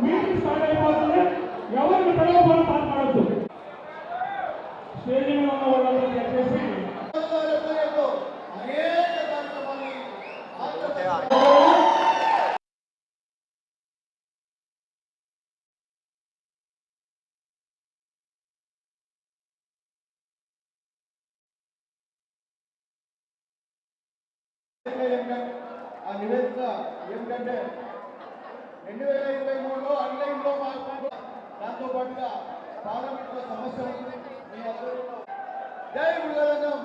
Meeting start అయిపోతుంది ఎవరిని పిలవమని మాట్లాడద్దు స్టేజ్ మీద ఉన్న వాళ్ళందరూ చెప్పేసి ఆ నివేదిక ఏమిటంటే రెండు వేల ఇరవై మూడులో ఆన్లైన్లో మార్పు దాంతో పాటుగా పార్లమెంట్లో సమస్యలు మీ ఆధ్వర్యంలో జై మృగరంగం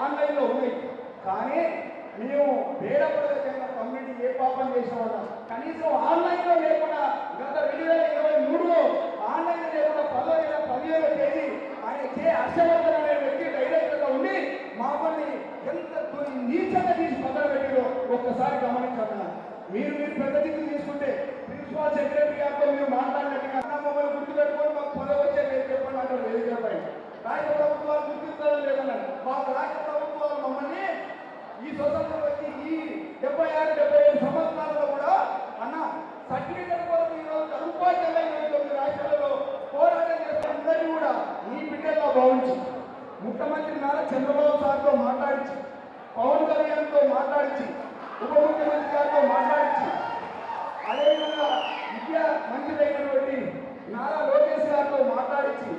ఆన్లైన్లో ఉన్నాయి. కానీ మేము పేదపడగ కమ్యూనిటీ ఏ పాపం చేసేవాళ్ళం. కనీసం ఆన్లైన్లో లేకుండా గత రెండు వేల ఇరవై మూడులో ఆన్లైన్ లేకుండా పదో నెల పదిహేడో తేదీ ఆయన కే హర్షవర్ధన్ అనే వ్యక్తి డైరెక్టర్గా ఉండి మమ్మల్ని ఎంత నీచంగా తీసి పక్కన పెట్టారో ఒక్కసారి గమనించాలన్నా మీరు మీరు పెద్ద దిక్కు తీసుకుంటే ప్రిన్సిపాల్ సెక్రటరీ గారితో మీరు మాట్లాడినట్టుగా అన్న మమ్మల్ని గుర్తుపెట్టుకొని మాకు పదవి వచ్చే చెప్పండి అంటారు వేదికపై రాష్ట్ర ప్రభుత్వాలు గుర్తించడం లేదన్నారు మా రాష్ట్ర ప్రభుత్వాలు మమ్మల్ని ఈ స్వతంత్రం వచ్చి ఈ డెబ్బై ఆరు డెబ్బై ఏడు సంవత్సరాలలో కూడా అన్న సర్టిఫికెట్ కోసం ఈరోజు రూపాయలు తొమ్మిది రాష్ట్రాలలో పోరాటం చేస్తే అందరినీ కూడా ఈ బిడ్డల్లో భావించి ముఖ్యమంత్రి నారా చంద్రబాబు సార్తో మాట్లాడించి పవన్ కళ్యాణ్తో మాట్లాడించి ఉప ముఖ్యమంత్రి గారితో మాట్లాడించి అదేవిధంగా విద్యా మంత్రి అయినటువంటి నారా లోకేష్ గారితో మాట్లాడించి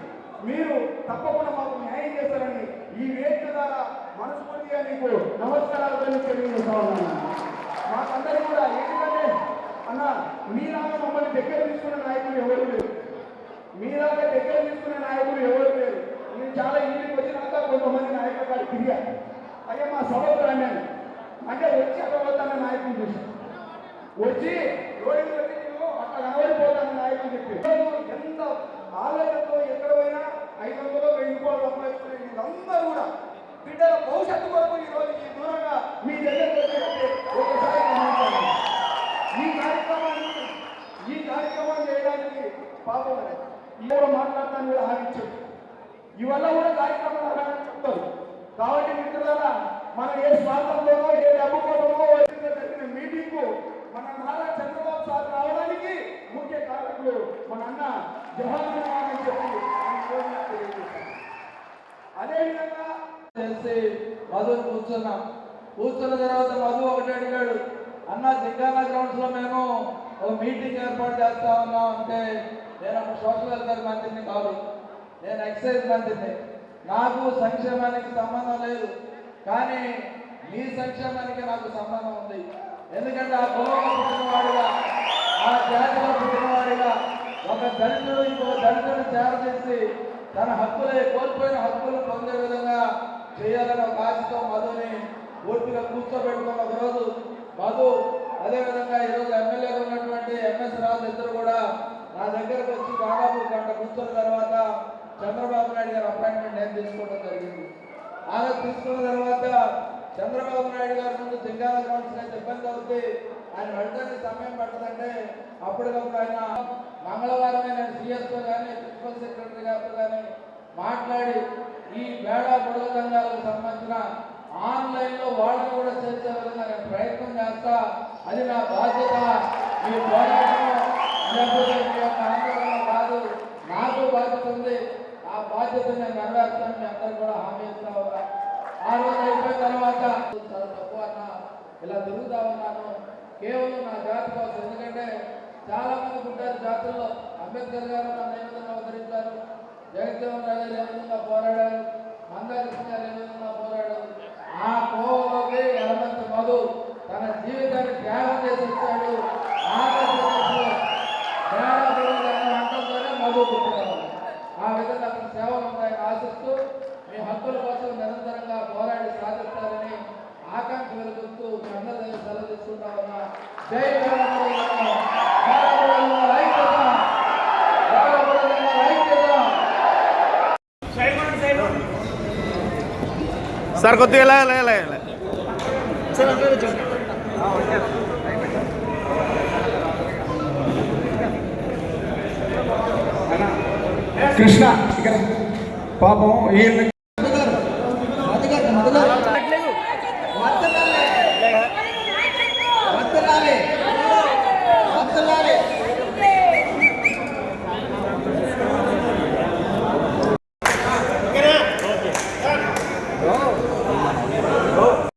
మీరు తప్పకుండా మాకు న్యాయం చేస్తారని ఈ వేదిక ద్వారా మనస్ఫూర్తిగా మీకు నమస్కారాలు తెలియజేస్తా ఉన్నాను. మాకందరూ కూడా ఏంటంటే అన్న మీలాగా మమ్మల్ని దగ్గర తీసుకున్న నాయకులు ఎవరు లేరు. మీలాగా దగ్గర తీసుకునే నాయకులు ఎవరు లేరు. నేను చాలా ఇంటికి వచ్చినాక కొంతమంది నాయకుల గారు తిరిగాను అయ్యా మా సభకు రండి. అంటే వచ్చి అక్కడ వద్దన్న నాయకులు చూసి. వచ్చి రోడ్డు నేను అట్లా కనబడిపోతాను నాయకులు చెప్పి. ఎంత ఆలోచనతో ఎక్కడ పోయినా ఐదు వందలు వెయ్యి రూపాయలు సంపాదించుకునే వీళ్ళందరూ కూడా బిడ్డల భవిష్యత్తు కొరకు ఈరోజు ఈ దూరంగా మీ దగ్గర ఒకసారి ఈ కార్యక్రమాన్ని ఈ కార్యక్రమం చేయడానికి పాపం ఇవాళ మాట్లాడతాను కూడా హామీచ్చారు ఇవల్ల కూడా కార్యక్రమం అలాగే చెప్తారు. కాబట్టి మిత్రులారా మనం ఏ స్వార్థంలోనో ఏ డబ్బు కోసమో జరిగిన మీటింగ్ మన నారా చంద్రబాబు సార్ రావడానికి ముఖ్య కారకులు మన అన్న జవహర్ అని చెప్పి అదేవిధంగా తెలిసి మధు కూర్చున్నాం కూర్చున్న తర్వాత మధు ఒకటి అడిగాడు అన్న జింగానా గ్రౌండ్స్లో మేము ఒక మీటింగ్ ఏర్పాటు చేస్తా ఉన్నాం అంటే నేను ఒక సోషల్ వెల్ఫేర్ మంత్రిని కాదు నేను ఎక్సైజ్ మంత్రిని. నాకు సంక్షేమానికి సంబంధం లేదు కానీ మీ సంక్షేమానికి నాకు సంబంధం ఉంది. ఎందుకంటే ఆ కులంలో పుట్టినవాడిగా ఆ జాతిలో పుట్టినవాడిగా ఒక దళితుడు ఇంకో దళితుడు చేసి తన హక్కులే కోల్పోయిన హక్కులు పొందే విధంగా చేయాలని ఒక ఆశతో మధుని పూర్తిగా కూర్చోబెట్టుకున్న ఒకరోజు మధు అదేవిధంగా ఈరోజు ఎమ్మెల్యేగా ఉన్నటువంటి ఎంఎస్ రాజు ఇద్దరు కూడా నా దగ్గరకు వచ్చి దాదాపు గంట కూర్చున్న తర్వాత చంద్రబాబు నాయుడు గారు అపాయింట్మెంట్ నేను తీసుకోవడం జరిగింది. ఆమె తీసుకున్న తర్వాత చంద్రబాబు నాయుడు గారి ముందు జింగాల గ్రౌండ్స్ అయితే ఇబ్బంది అవుతుంది ఆయన వెళ్ళడానికి సమయం పట్టదంటే అప్పటికప్పుడు ఆయన మంగళవారమే నేను సిఎస్తో కానీ ప్రిన్సిపల్ సెక్రటరీ గారితో కానీ మాట్లాడి ఈ బేడా బుడగ సంఘాలకు సంబంధించిన ఆన్లైన్లో వాళ్ళని కూడా చేర్చే విధంగా నేను ప్రయత్నం చేస్తా. అది నా బాధ్యత. మీ పోరాటం ఆందోళన కాదు. నాకు బాధ్యత ఉంది. ఆ బాధ్యత నేను నెరవేర్తాను మీ అందరూ కూడా హామీ ఇస్తా ఉన్నా. ఆ రోజు అయిపోయిన తర్వాత చాలా తక్కువ అన్న ఇలా తిరుగుతా ఉన్నాను. కేవలం నా జాతి కోసం ఎందుకంటే చాలా మంది ఉంటారు జాతుల్లో. అంబేద్కర్ గారు నన్ను ఏ విధంగా ఉద్ధరించారు? జగన్మోహన్ రెడ్డి గారు ఏ విధంగా పోరాడారు మందాకృష్ణ గారు ఏ విధంగా పోరాడారు? ఆ కోవలోకి ఎనభై హక్కుల కోసం నిరంతరంగా పోరాడి సాధిస్తారని ఆకాంక్ష వెలుగుతూ మీ అందరి దగ్గర సెలవు తీసుకుంటా ఉన్నా జై బాలబుడగమ్మ. బాలబుడగమ్మ ఐక్యత. బాలబుడగమ్మ ఐక్యత. సార్ కొద్దిగా ఇలా ఇలా ఇలా ఇలా 다음에